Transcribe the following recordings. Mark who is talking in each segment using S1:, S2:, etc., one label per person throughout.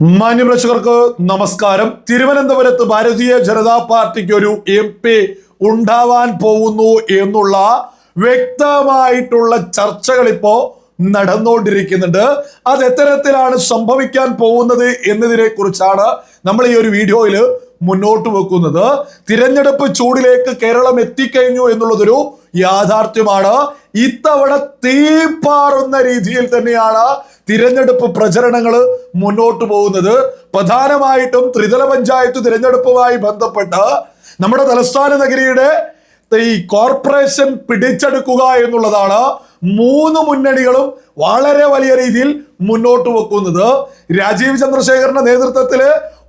S1: മാന്യപ്രേക്ഷകർക്ക് നമസ്കാരം. തിരുവനന്തപുരത്ത് ഭാരതീയ ജനതാ പാർട്ടിക്ക് ഒരു എം പി ഉണ്ടാവാൻ പോകുന്നു എന്നുള്ള വ്യക്തമായിട്ടുള്ള ചർച്ചകൾ ഇപ്പോ നടന്നുകൊണ്ടിരിക്കുന്നുണ്ട് അത് എത്തരത്തിലാണ് സംഭവിക്കാൻ പോകുന്നത് എന്നതിനെ കുറിച്ചാണ് നമ്മൾ ഈ ഒരു വീഡിയോയിൽ മുന്നോട്ട് വെക്കുന്നത്. തിരഞ്ഞെടുപ്പ് ചൂടിലേക്ക് കേരളം എത്തിക്കഴിഞ്ഞു എന്നുള്ളതൊരു യാഥാർത്ഥ്യമാണ്. ഇത്തവണ തീപ്പാറുന്ന രീതിയിൽ തന്നെയാണ് തിരഞ്ഞെടുപ്പ് പ്രചരണങ്ങൾ മുന്നോട്ട് പോകുന്നത് പ്രധാനമായിട്ടും ത്രിതല പഞ്ചായത്ത് തിരഞ്ഞെടുപ്പുമായി ബന്ധപ്പെട്ട് നമ്മുടെ തലസ്ഥാന നഗരിയുടെ ഈ കോർപ്പറേഷൻ പിടിച്ചെടുക്കുക എന്നുള്ളതാണ് മൂന്ന് മുന്നണികളും വളരെ വലിയ രീതിയിൽ മുന്നോട്ട് വെക്കുന്നത്. രാജീവ് ചന്ദ്രശേഖരന്റെ നേതൃത്വത്തിൽ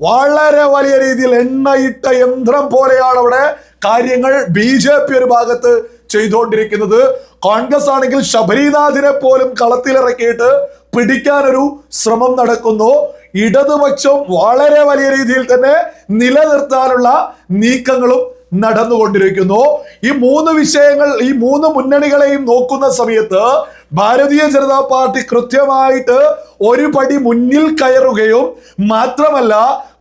S1: വളരെ വലിയ രീതിയിൽ എണ്ണയിട്ട യന്ത്രം പോലെയാണ് അവിടെ കാര്യങ്ങൾ ബി ജെ പി ഒരു ഭാഗത്ത് ചെയ്തുകൊണ്ടിരിക്കുന്നത്. കോൺഗ്രസ് ആണെങ്കിൽ ശബരിനാഥിനെ പോലും കളത്തിലിറക്കിയിട്ട് പിടിക്കാനൊരു ശ്രമം നടക്കുന്നു. ഇടതുപക്ഷം വളരെ വലിയ രീതിയിൽ തന്നെ നിലനിർത്താനുള്ള നീക്കങ്ങളും നടന്നുകൊണ്ടിരിക്കുന്നു. ഈ മൂന്ന് വിഷയങ്ങൾ ഈ മൂന്ന് മുന്നണികളെയും നോക്കുന്ന സമയത്ത് ഭാരതീയ ജനതാ പാർട്ടി കൃത്യമായിട്ട് ഒരു പടി മുന്നിൽ കയറുകയും മാത്രമല്ല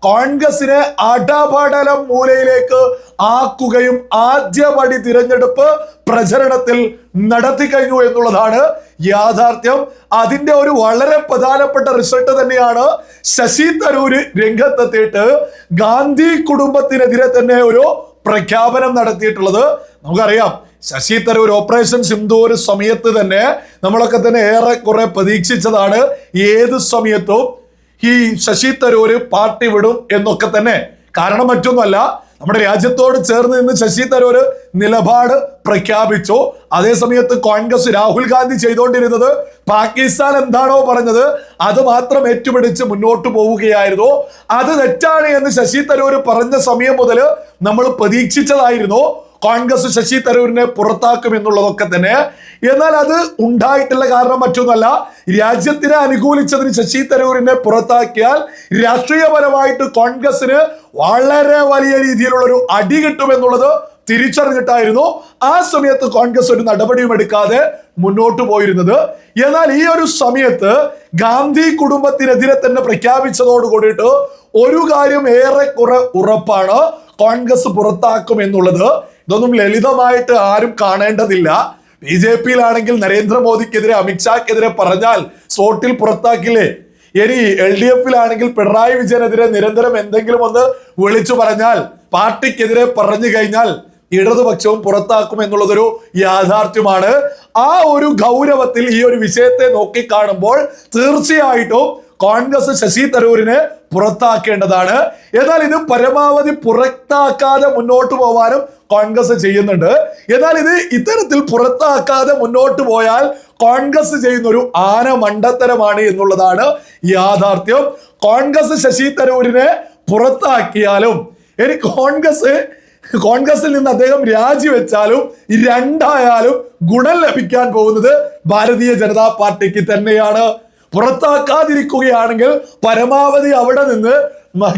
S1: കോൺഗ്രസിനെ അടപടലം മൂലയിലേക്ക് ആക്കുകയും ആദ്യ പടി തിരഞ്ഞെടുപ്പ് പ്രചരണത്തിൽ നടത്തി കഴിഞ്ഞു എന്നുള്ളതാണ് യാഥാർത്ഥ്യം. അതിന്റെ ഒരു വളരെ പ്രധാനപ്പെട്ട റിസൾട്ട് തന്നെയാണ് ശശി തരൂര് രംഗത്തെത്തിയിട്ട് ഗാന്ധി കുടുംബത്തിനെതിരെ തന്നെ ഒരു പ്രഖ്യാപനം നടത്തിയിട്ടുള്ളത്. നമുക്കറിയാം ശശി തരൂർ ഓപ്പറേഷൻ സിന്ധൂർ സമയത്ത് തന്നെ നമ്മളൊക്കെ തന്നെ ഏറെ കുറെ പ്രതീക്ഷിച്ചതാണ് ഏത് സമയത്തും ഈ ശശി തരൂര് പാർട്ടി വിടും എന്നൊക്കെ തന്നെ. കാരണം മറ്റൊന്നുമല്ല നമ്മുടെ രാജ്യത്തോട് ചേർന്ന് നിന്ന് ശശി തരൂര് നിലപാട് പ്രഖ്യാപിച്ചു. അതേ സമയത്ത് കോൺഗ്രസ് രാഹുൽ ഗാന്ധി ചെയ്തുകൊണ്ടിരുന്നത് പാകിസ്ഥാൻ എന്താണോ പറഞ്ഞത് അത് മാത്രം ഏറ്റുപിടിച്ച് മുന്നോട്ട് പോവുകയായിരുന്നു. അത് തെറ്റാണ് എന്ന് ശശി തരൂർ പറഞ്ഞ സമയം മുതൽ നമ്മൾ പ്രതീക്ഷിച്ചതായിരുന്നു. കോൺഗ്രസ് ശശി തരൂരിനെ പുറത്താക്കും എന്നുള്ളതൊക്കെ തന്നെ. എന്നാൽ അത് ഉണ്ടായിട്ടുള്ള കാരണം മറ്റൊന്നല്ല രാജ്യത്തിനെ അനുകൂലിച്ചതിന് ശശി തരൂരിനെ പുറത്താക്കിയാൽ രാഷ്ട്രീയപരമായിട്ട് കോൺഗ്രസിന് വളരെ വലിയ രീതിയിലുള്ള ഒരു അടി കിട്ടുമെന്നുള്ളത് തിരിച്ചറിഞ്ഞിട്ടായിരുന്നു ആ സമയത്ത് കോൺഗ്രസ് ഒരു നടപടിയും എടുക്കാതെ മുന്നോട്ട് പോയിരുന്നത്. എന്നാൽ ഈ ഒരു സമയത്ത് ഗാന്ധി കുടുംബത്തിനെതിരെ തന്നെ പ്രഖ്യാപിച്ചതോട് കൂടിയിട്ട് ഒരു കാര്യം ഏറെക്കുറെ ഉറപ്പാണ് കോൺഗ്രസ് പുറത്താക്കും എന്നുള്ളത്. ഇതൊന്നും ലളിതമായിട്ട് ആരും കാണേണ്ടതില്ല. ബി ജെ പിയിലാണെങ്കിൽ നരേന്ദ്രമോദിക്കെതിരെ അമിത്ഷാക്കെതിരെ പറഞ്ഞാൽ സ്പോട്ടിൽ പുറത്താക്കില്ലേ? ഇനി എൽ ഡി എഫിലാണെങ്കിൽ പിണറായി വിജയനെതിരെ നിരന്തരം എന്തെങ്കിലും ഒന്ന് വിളിച്ചു പറഞ്ഞാൽ പാർട്ടിക്കെതിരെ പറഞ്ഞു കഴിഞ്ഞാൽ ഇടതുപക്ഷവും പുറത്താക്കും എന്നുള്ളതൊരു യാഥാർത്ഥ്യമാണ്. ആ ഒരു ഗൗരവത്തിൽ ഈ ഒരു വിഷയത്തെ നോക്കിക്കാണുമ്പോൾ തീർച്ചയായിട്ടും കോൺഗ്രസ് ശശി തരൂരിനെ പുറത്താക്കേണ്ടതാണ്. എന്നാൽ ഇത് പരമാവധി പുറത്താക്കാതെ മുന്നോട്ട് പോവാനും കോൺഗ്രസ് ചെയ്യുന്നുണ്ട്. എന്നാൽ ഇത് ഇത്തരത്തിൽ പുറത്താക്കാതെ മുന്നോട്ട് പോയാൽ കോൺഗ്രസ് ചെയ്യുന്ന ഒരു ആന മണ്ടത്തരമാണ് എന്നുള്ളതാണ് യാഥാർത്ഥ്യം. കോൺഗ്രസ് ശശി തരൂരിനെ പുറത്താക്കിയാലും ഇനി കോൺഗ്രസ് കോൺഗ്രസിൽ നിന്ന് അദ്ദേഹം രാജിവെച്ചാലും രണ്ടായാലും ഗുണം ലഭിക്കാൻ പോകുന്നത് ഭാരതീയ ജനതാ പാർട്ടിക്ക് തന്നെയാണ്. പുറത്താക്കാതിരിക്കുകയാണെങ്കിൽ പരമാവധി അവിടെ നിന്ന്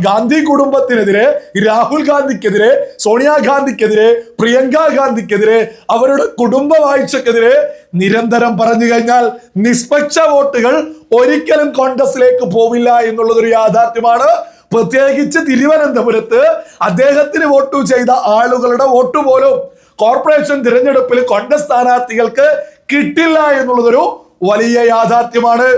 S1: ഗാന്ധി കുടുംബത്തിനെതിരെ രാഹുൽ ഗാന്ധിക്കെതിരെ സോണിയാഗാന്ധിക്കെതിരെ പ്രിയങ്ക ഗാന്ധിക്കെതിരെ അവരുടെ കുടുംബ വായിച്ചക്കെതിരെ നിരന്തരം പറഞ്ഞു കഴിഞ്ഞാൽ നിഷ്പക്ഷ വോട്ടുകൾ ഒരിക്കലും കോൺഗ്രസിലേക്ക് പോവില്ല എന്നുള്ളതൊരു യാഥാർത്ഥ്യമാണ്. പ്രത്യേകിച്ച് തിരുവനന്തപുരത്ത് അദ്ദേഹത്തിന് വോട്ട് ചെയ്ത ആളുകളുടെ വോട്ട് പോലും കോർപ്പറേഷൻ തിരഞ്ഞെടുപ്പിൽ കോൺഗ്രസ് സ്ഥാനാർത്ഥികൾക്ക് കിട്ടില്ല എന്നുള്ളതൊരു വലിയ യാഥാർത്ഥ്യമാണ്.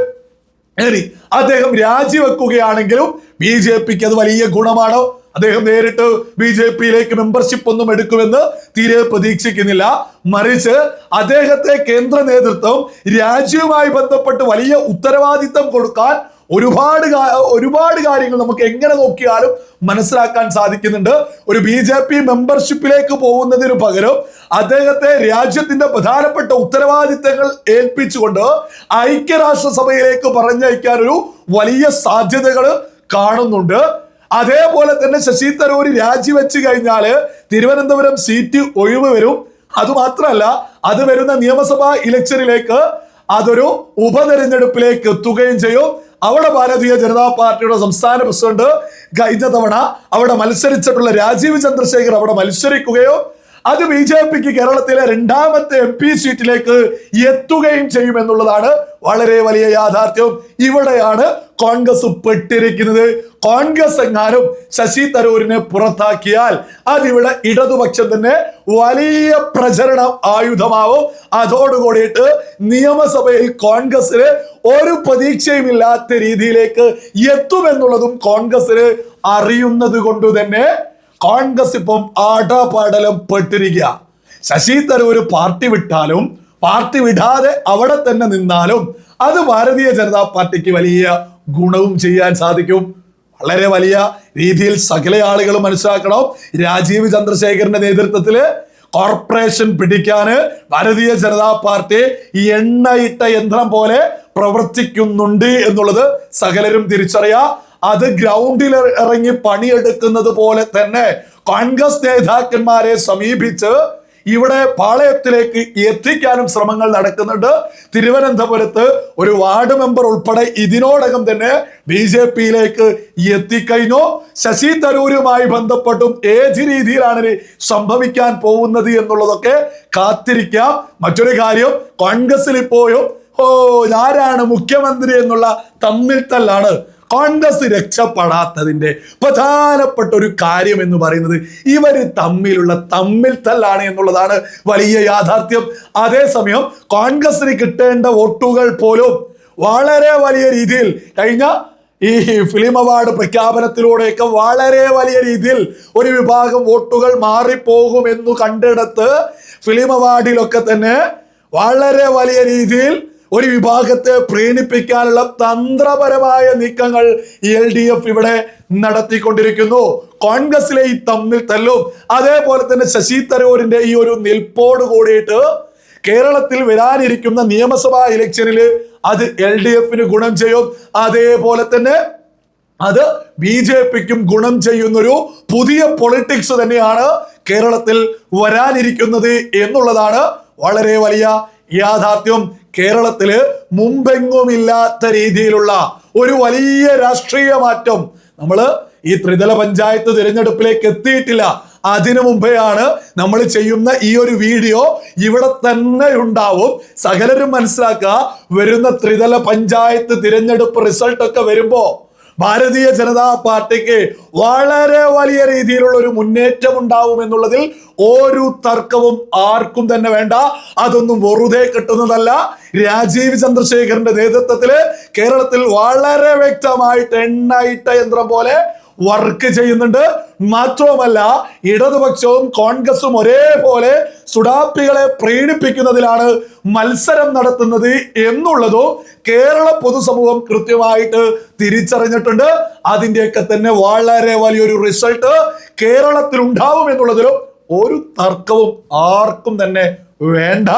S1: ഇനി അദ്ദേഹം രാജിവെക്കുകയാണെങ്കിലും ബി ജെ പിക്ക് അത് വലിയ ഗുണമാണോ? അദ്ദേഹം നേരിട്ട് ബി ജെ പിയിലേക്ക് മെമ്പർഷിപ്പ് ഒന്നും എടുക്കുമെന്ന് തീരെ പ്രതീക്ഷിക്കുന്നില്ല. മറിച്ച് അദ്ദേഹത്തെ കേന്ദ്ര നേതൃത്വം രാജ്യവുമായി ബന്ധപ്പെട്ട് വലിയ ഉത്തരവാദിത്തം കൊടുക്കാൻ ഒരുപാട് ഒരുപാട് കാര്യങ്ങൾ നമുക്ക് എങ്ങനെ നോക്കിയാലും മനസ്സിലാക്കാൻ സാധിക്കുന്നുണ്ട്. ഒരു ബി ജെ പി മെമ്പർഷിപ്പിലേക്ക് പോകുന്നതിന് പകരം അദ്ദേഹത്തെ രാജ്യത്തിന്റെ പ്രധാനപ്പെട്ട ഉത്തരവാദിത്തങ്ങൾ ഏൽപ്പിച്ചുകൊണ്ട് ഐക്യരാഷ്ട്രസഭയിലേക്ക് പറഞ്ഞയക്കാൻ ഒരു വലിയ സാധ്യതകൾ കാണുന്നുണ്ട്. അതേപോലെ തന്നെ ശശി തരൂർ രാജിവെച്ച് കഴിഞ്ഞാൽ തിരുവനന്തപുരം സീറ്റ് ഒഴിവ് വരും. അതുമാത്രമല്ല അത് വരുന്ന നിയമസഭാ ഇലക്ഷനിലേക്ക് അതൊരു ഉപതെരഞ്ഞെടുപ്പിലേക്ക് എത്തുകയും ചെയ്യും. അവിടെ ഭാരതീയ ജനതാ പാർട്ടിയുടെ സംസ്ഥാന പ്രസിഡന്റ് കഴിഞ്ഞ തവണ അവിടെ മത്സരിച്ചിട്ടുള്ള രാജീവ് ചന്ദ്രശേഖർ അവിടെ മത്സരിക്കുകയോ അത് ബി ജെ പിക്ക് കേരളത്തിലെ രണ്ടാമത്തെ എം പി സീറ്റിലേക്ക് എത്തുകയും ചെയ്യുമെന്നുള്ളതാണ് വളരെ വലിയ യാഥാർത്ഥ്യം. ഇവിടെയാണ് കോൺഗ്രസ് പെട്ടിരിക്കുന്നത്. കോൺഗ്രസ് എങ്ങാനും ശശി തരൂരിനെ പുറത്താക്കിയാൽ അതിവിടെ ഇടതുപക്ഷം തന്നെ വലിയ പ്രചരണം ആയുധമാവും. അതോടുകൂടിയിട്ട് നിയമസഭയിൽ കോൺഗ്രസിന് ഒരു പ്രതീക്ഷയുമില്ലാത്ത രീതിയിലേക്ക് എത്തുമെന്നുള്ളതും കോൺഗ്രസിന് അറിയുന്നത് കൊണ്ട് തന്നെ കോൺഗ്രസ് ഇപ്പം ആടാപാടലം പെട്ടിരിക്കുക. ശശി തരൂർ പാർട്ടി വിട്ടാലും പാർട്ടി വിടാതെ അവിടെ തന്നെ നിന്നാലും അത് ഭാരതീയ ജനതാ പാർട്ടിക്ക് വലിയ ഗുണവും ചെയ്യാൻ സാധിക്കും. വളരെ വലിയ രീതിയിൽ സകല ആളുകളും മനസ്സിലാക്കണം. രാജീവ് ചന്ദ്രശേഖരന്റെ നേതൃത്വത്തിൽ കോർപ്പറേഷൻ പിടിക്കാന് ഭാരതീയ ജനതാ പാർട്ടി എണ്ണയിട്ട യന്ത്രം പോലെ പ്രവർത്തിക്കുന്നുണ്ട് എന്നുള്ളത് സകലരും തിരിച്ചറിയാം. അത് ഗ്രൗണ്ടിൽ ഇറങ്ങി പണിയെടുക്കുന്നത് പോലെ തന്നെ കോൺഗ്രസ് നേതാക്കന്മാരെ സമീപിച്ച് ഇവിടെ പാളയത്തിലേക്ക് എത്തിക്കാനും ശ്രമങ്ങൾ നടക്കുന്നുണ്ട്. തിരുവനന്തപുരത്ത് ഒരു വാർഡ് മെമ്പർ ഉൾപ്പെടെ ഇതിനോടകം തന്നെ ബി ജെ പിയിലേക്ക് എത്തിക്കഴിഞ്ഞു. ശശി തരൂരുമായി ബന്ധപ്പെട്ടും ഏത് രീതിയിലാണ് സംഭവിക്കാൻ പോകുന്നത് എന്നുള്ളതൊക്കെ കാത്തിരിക്കാം. മറ്റൊരു കാര്യം കോൺഗ്രസിൽ ഇപ്പോഴും ഓ ആരാണ് മുഖ്യമന്ത്രി എന്നുള്ള തമ്മിൽ തല്ലാണ്. കോൺഗ്രസ് രക്ഷപ്പെടാത്തതിന്റെ പ്രധാനപ്പെട്ട ഒരു കാര്യം എന്ന് പറയുന്നത് ഇവർ തമ്മിലുള്ള തമ്മിൽ തല്ലാണ് എന്നുള്ളതാണ് വലിയ യാഥാർത്ഥ്യം. അതേസമയം കോൺഗ്രസിന് കിട്ടേണ്ട വോട്ടുകൾ പോലും വളരെ വലിയ രീതിയിൽ കഴിഞ്ഞ ഈ ഫിലിം അവാർഡ് പ്രഖ്യാപനത്തിലൂടെയൊക്കെ വളരെ വലിയ രീതിയിൽ ഒരു വിഭാഗം വോട്ടുകൾ മാറിപ്പോകുമെന്നു കണ്ടെടുത്ത് ഫിലിം അവാർഡിലൊക്കെ തന്നെ വളരെ വലിയ രീതിയിൽ ഒരു വിഭാഗത്തെ പ്രീണിപ്പിക്കാനുള്ള തന്ത്രപരമായ നീക്കങ്ങൾ എൽ ഡി എഫ് ഇവിടെ നടത്തിക്കൊണ്ടിരിക്കുന്നു. കോൺഗ്രസിലെ ഈ തമ്മിൽ തല്ലും. അതേപോലെ തന്നെ ശശി തരൂരിന്റെ ഈ ഒരു നിൽപ്പോട് കൂടിയിട്ട് കേരളത്തിൽ വരാനിരിക്കുന്ന നിയമസഭാ ഇലക്ഷനിൽ അത് എൽ ഡി എഫിന് ഗുണം ചെയ്യും. അതേപോലെ തന്നെ അത് ബി ജെ പിക്കും ഗുണം ചെയ്യുന്നൊരു പുതിയ പൊളിറ്റിക്സ് തന്നെയാണ് കേരളത്തിൽ വരാനിരിക്കുന്നത് എന്നുള്ളതാണ് വളരെ വലിയ യാഥാർത്ഥ്യം. കേരളത്തിൽ മുമ്പെങ്ങുമില്ലാത്ത രീതിയിലുള്ള ഒരു വലിയ രാഷ്ട്രീയ മാറ്റം നമ്മൾ ഈ ത്രിതല പഞ്ചായത്ത് തിരഞ്ഞെടുപ്പിലേക്ക് എത്തിയിട്ടില്ല. അതിനു മുമ്പെയാണ് നമ്മൾ ചെയ്യുന്ന ഈ ഒരു വീഡിയോ ഇവിടെ തന്നെ ഉണ്ടാവും. സകലരും മനസ്സിലാക്കുക വരുന്ന ത്രിതല പഞ്ചായത്ത് തിരഞ്ഞെടുപ്പ് റിസൾട്ട് ഒക്കെ വരുമ്പോ ഭാരതീയ ജനതാ പാർട്ടിക്ക് വളരെ വലിയ രീതിയിലുള്ള ഒരു മുന്നേറ്റം ഉണ്ടാവും എന്നുള്ളതിൽ ഒരു തർക്കവും ആർക്കും തന്നെ വേണ്ട. അതൊന്നും വെറുതെ കിട്ടുന്നതല്ല. രാജീവ് ചന്ദ്രശേഖരന്റെ നേതൃത്വത്തിൽ കേരളത്തിൽ വളരെ വ്യക്തമായിട്ട് എണ്ണയിട്ട യന്ത്രം പോലെ വർക്ക് ചെയ്യുന്നുണ്ട്. മാത്രവുമല്ല ഇടതുപക്ഷവും കോൺഗ്രസും ഒരേപോലെ സുഡാപ്പികളെ പ്രീണിപ്പിക്കുന്നതിലാണ് മത്സരം നടത്തുന്നത് എന്നുള്ളതും കേരള പൊതുസമൂഹം കൃത്യമായിട്ട് തിരിച്ചറിഞ്ഞിട്ടുണ്ട്. അതിന്റെയൊക്കെ തന്നെ വളരെ വലിയൊരു റിസൾട്ട് കേരളത്തിൽ ഉണ്ടാവും എന്നുള്ളതിലും ഒരു തർക്കവും ആർക്കും തന്നെ വേണ്ട.